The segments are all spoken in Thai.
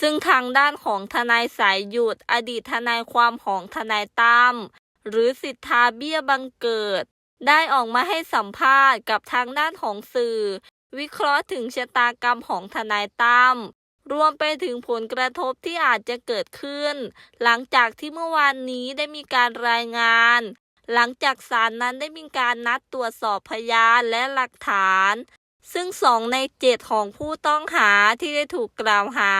ซึ่งทางด้านของทนายสายหยุด อดีตทนายความของทนายตั้มหรือสิทธาเบี้ยบังเกิด ได้ออกมาให้สัมภาษณ์กับทางด้านของสื่อ วิเคราะห์ถึงชะตากรรมของทนายตั้มรวมไปถึงผลกระทบที่อาจจะเกิดขึ้น หลังจากที่เมื่อวานนี้ได้มีการรายงาน หลังจากศาลนั้นได้มีการนัดตรวจสอบพยานและหลักฐาน ซึ่งสองในเจ็ดของผู้ต้องหาที่ได้ถูกกล่าวหา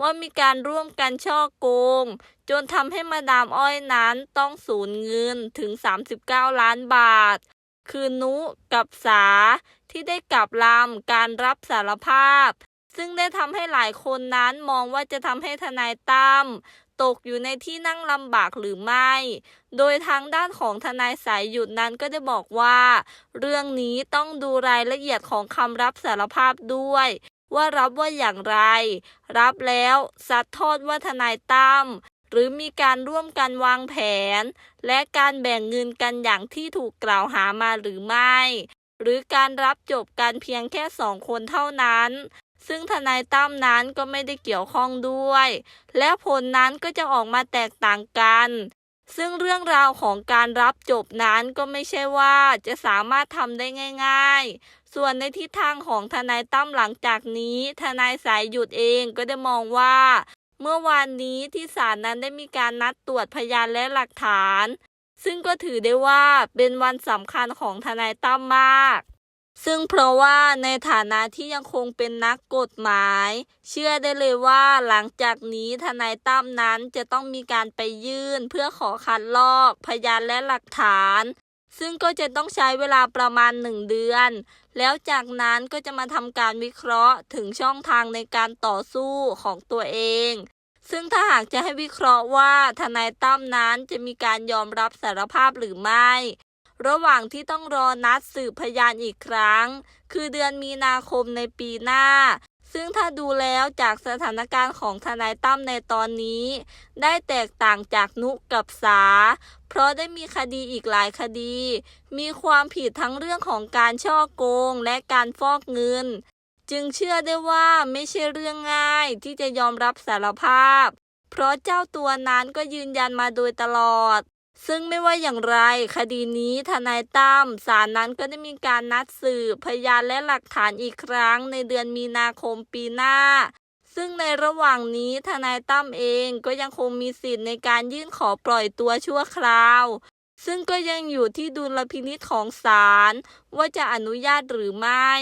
ว่ามีการร่วมกันช่อโกง จนทำให้มาดามอ้อยนั้นต้องสูญเงินถึง 39 ล้านบาท คือนุกับสาที่ได้กลับลำการรับสารภาพ ซึ่งได้ทำให้หลายคนนั้นมองว่าจะทำให้ทนายตั้มตกอยู่ในที่นั่งลำบากหรือไม่ โดยทางด้านของทนายสายหยุดนั้นก็ได้บอกว่า เรื่องนี้ต้องดูรายละเอียดของคำรับสารภาพด้วย ว่ารับว่าอย่างไร รับแล้วซัดทอดว่าทนายตั้มหรือมีการร่วมกันวางแผน และการแบ่งเงินกันอย่างที่ถูกกล่าวหามาหรือไม่ หรือการรับจบกันเพียงแค่สองคนเท่านั้น ซึ่งทนายตั้มนั้นก็ไม่ได้เกี่ยวข้องด้วย และผลนั้นก็จะออกมาแตกต่างกัน ซึ่งเรื่องราวของการรับจบนั้นก็ไม่ใช่ว่าจะสามารถทำได้ง่าย ๆ ส่วนในทิศทางของทนายตั้มหลังจากนี้ ทนายสายหยุดเองก็ได้มองว่า เมื่อวานนี้ที่ศาลนั้นได้มีการนัดตรวจพยานและหลักฐาน ซึ่งก็ถือได้ว่าเป็นวันสำคัญของทนายตั้มมาก ซึ่งเพราะว่าในฐานะที่ยังคงเป็นนักกฎหมาย เชื่อได้เลยว่าหลังจากนี้ทนายตั้มนั้นจะต้องมีการไปยื่น เพื่อขอคัดลอก พยานและหลักฐาน ซึ่งก็จะต้องใช้เวลาประมาณหนึ่งเดือน แล้วจากนั้นก็จะมาทำการวิเคราะห์ถึงช่องทางในการต่อสู้ของตัวเองซึ่งถ้าหากจะให้วิเคราะห์ว่าทนายตั้มนั้นจะมีการยอมรับสารภาพหรือไม่ ระหว่างที่ต้องรอนัดสืบพยานอีกครั้ง คือเดือนมีนาคมในปีหน้า ซึ่งถ้าดูแล้วจากสถานการณ์ของทนายตั้มในตอนนี้ ได้แตกต่างจากนุกับสา เพราะได้มีคดีอีกหลายคดี มีความผิดทั้งเรื่องของการช่อโกงและการฟอกเงิน จึงเชื่อได้ว่าไม่ใช่เรื่องง่ายที่จะยอมรับสารภาพ เพราะเจ้าตัวนั้นก็ยืนยันมาโดยตลอด ซึ่งไม่ว่าอย่างไรคดีนี้ทนายตั้มศาลนั้นก็ได้มีการนัดสืบพยานและหลักฐานอีกครั้งในเดือนมีนาคมปีหน้า ซึ่งในระหว่างนี้ทนายตั้มเองก็ยังคงมีสิทธิ์ในการยื่นขอปล่อยตัวชั่วคราว ซึ่งก็ยังอยู่ที่ดุลพินิจของศาลว่าจะอนุญาตหรือไม่